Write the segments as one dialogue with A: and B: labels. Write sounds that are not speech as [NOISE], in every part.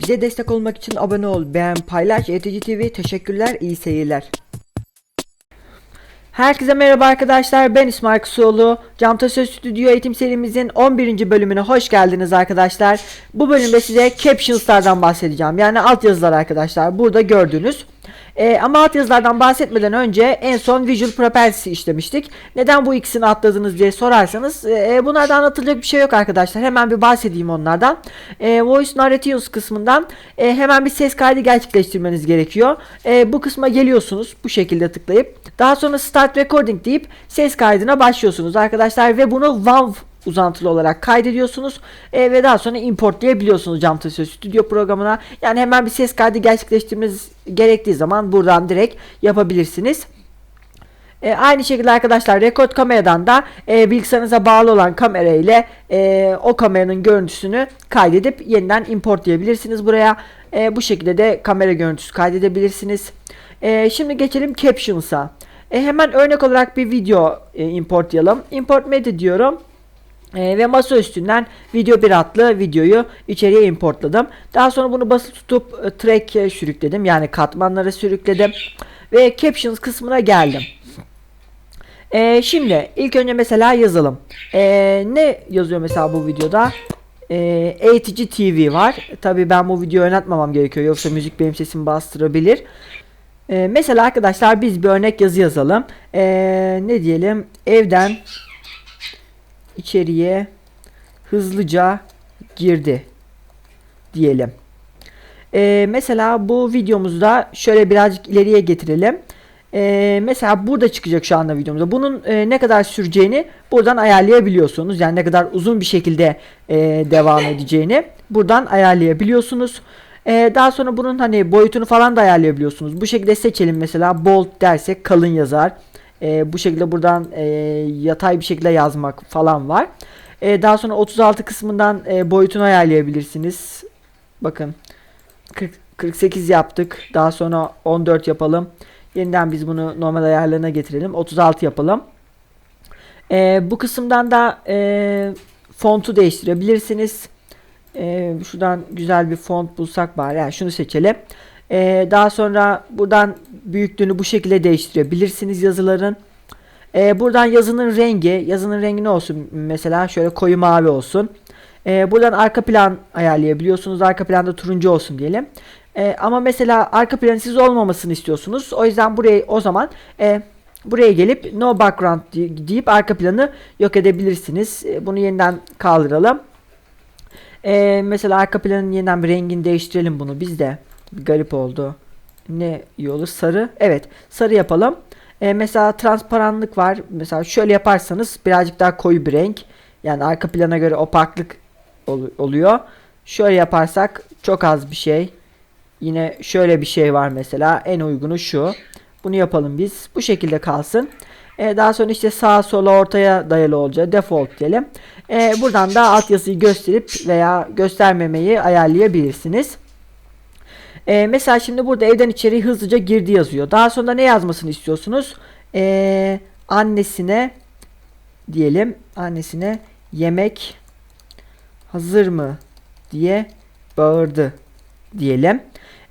A: Bize destek olmak için abone ol, beğen, paylaş. ETC TV teşekkürler, iyi seyirler. Herkese merhaba arkadaşlar. Ben İsmail Kısoğlu. Camtaşö Stüdyo eğitim serimizin 11. bölümüne hoş geldiniz arkadaşlar. Bu bölümde size captions'lardan bahsedeceğim. Yani altyazılar arkadaşlar. Burada gördüğünüz. Ee, ama altyazılardan bahsetmeden önce en son Visual Properties'i işlemiştik. Neden bu ikisini atladınız diye sorarsanız e, bunlardan anlatılacak bir şey yok arkadaşlar. Hemen bir bahsedeyim onlardan. E, Voice Narratives kısmından e, hemen bir ses kaydı gerçekleştirmeniz gerekiyor. E, bu kısma geliyorsunuz bu şekilde tıklayıp. Daha sonra Start Recording deyip ses kaydına başlıyorsunuz arkadaşlar ve bunu WAV uzantılı olarak kaydediyorsunuz e, ve daha sonra importlayabiliyorsunuz Camtasia Studio programına. Yani hemen bir ses kaydı gerçekleştirmeniz gerektiği zaman buradan direkt yapabilirsiniz. E, aynı şekilde arkadaşlar rekord kameradan da e, bilgisayarınıza bağlı olan kamera ile e, o kameranın görüntüsünü kaydedip yeniden importlayabilirsiniz buraya. E, bu şekilde de kamera görüntüsü kaydedebilirsiniz. E, şimdi geçelim Captions'a. E, hemen örnek olarak bir video e, importlayalım. Import media diyorum. Ee, ve masa üstünden video bir adlı videoyu içeriye importladım. Daha sonra bunu basılı tutup e, track'e sürükledim. Yani katmanlara sürükledim. Ve captions kısmına geldim. Ee, şimdi ilk önce mesela yazalım. Ee, ne yazıyor mesela bu videoda? Ee, eğitici TV var. Tabii ben bu videoyu oynatmamam gerekiyor. Yoksa müzik benim sesimi bastırabilir. Ee, mesela arkadaşlar biz bir örnek yazı yazalım. Ee, ne diyelim? Evden içeriye hızlıca girdi diyelim. Ee, mesela bu videomuzda şöyle birazcık ileriye getirelim. Ee, mesela burada çıkacak şu anda videomuzda. Bunun e, ne kadar süreceğini buradan ayarlayabiliyorsunuz. Yani ne kadar uzun bir şekilde e, devam edeceğini buradan ayarlayabiliyorsunuz. Ee, daha sonra bunun hani boyutunu falan da ayarlayabiliyorsunuz. Bu şekilde seçelim mesela bold dersek kalın yazar. Ee, bu şekilde buradan e, yatay bir şekilde yazmak falan var. Ee, daha sonra 36 kısmından e, boyutunu ayarlayabilirsiniz. Bakın 40, 48 yaptık. Daha sonra 14 yapalım. Yeniden biz bunu normal ayarlarına getirelim. 36 yapalım. Ee, bu kısımdan da e, fontu değiştirebilirsiniz. Ee, şuradan güzel bir font bulsak bari. Yani şunu seçelim. Ee, daha sonra buradan büyüklüğünü bu şekilde değiştirebilirsiniz yazıların. Ee, buradan yazının rengi, yazının rengi ne olsun? Mesela şöyle koyu mavi olsun. Ee, buradan arka plan ayarlayabiliyorsunuz. Arka planda turuncu olsun diyelim. Ee, ama mesela arka planı siz olmamasını istiyorsunuz. O yüzden buraya o zaman e, buraya gelip no background deyip arka planı yok edebilirsiniz. Ee, bunu yeniden kaldıralım. Ee, mesela arka planın yeniden bir rengini değiştirelim bunu biz de. Garip oldu. Ne iyi? Sarı. Evet. Sarı yapalım. Ee, mesela transparanlık var. Mesela şöyle yaparsanız birazcık daha koyu bir renk. Yani arka plana göre opaklık ol- oluyor. Şöyle yaparsak çok az bir şey. Yine şöyle bir şey var mesela. En uygunu şu. Bunu yapalım biz. Bu şekilde kalsın. Ee, daha sonra işte sağa sola ortaya dayalı olacak. Default diyelim. Ee, buradan da altyazıyı gösterip veya göstermemeyi ayarlayabilirsiniz. Ee, mesela şimdi burada evden içeri hızlıca girdi yazıyor. Daha sonra ne yazmasını istiyorsunuz? Ee, annesine diyelim annesine yemek hazır mı diye bağırdı diyelim.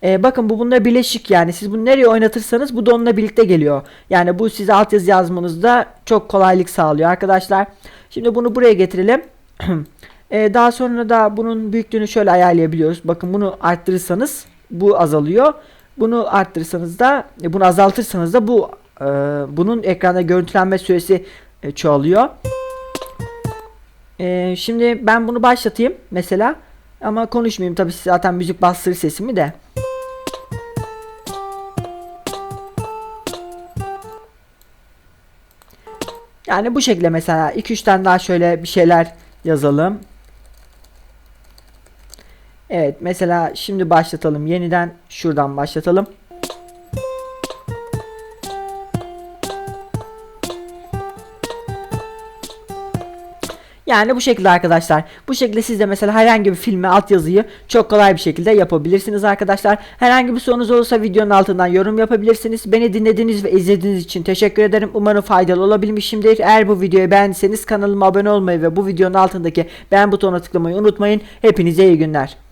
A: Ee, bakın bu bununla birleşik yani siz bunu nereye oynatırsanız bu da onunla birlikte geliyor. Yani bu size altyazı yazmanızda çok kolaylık sağlıyor arkadaşlar. Şimdi bunu buraya getirelim. [CLEARS THROAT] Ee, daha sonra da bunun büyüklüğünü şöyle ayarlayabiliyoruz. Bakın bunu arttırırsanız bu azalıyor. Bunu arttırırsanız da e, bunu azaltırsanız da bu e, bunun ekranda görüntülenme süresi e, çoğalıyor. E, şimdi ben bunu başlatayım mesela ama konuşmayayım tabii zaten müzik bastırır sesimi de. Yani bu şekilde mesela 2-3 tane daha şöyle bir şeyler yazalım. Evet mesela şimdi başlatalım. Yeniden şuradan başlatalım. Yani bu şekilde arkadaşlar. Bu şekilde siz de mesela herhangi bir filme altyazıyı çok kolay bir şekilde yapabilirsiniz arkadaşlar. Herhangi bir sorunuz olursa videonun altından yorum yapabilirsiniz. Beni dinlediğiniz ve izlediğiniz için teşekkür ederim. Umarım faydalı olabilmişimdir. Eğer bu videoyu beğendiyseniz kanalıma abone olmayı ve bu videonun altındaki beğen butonuna tıklamayı unutmayın. Hepinize iyi günler.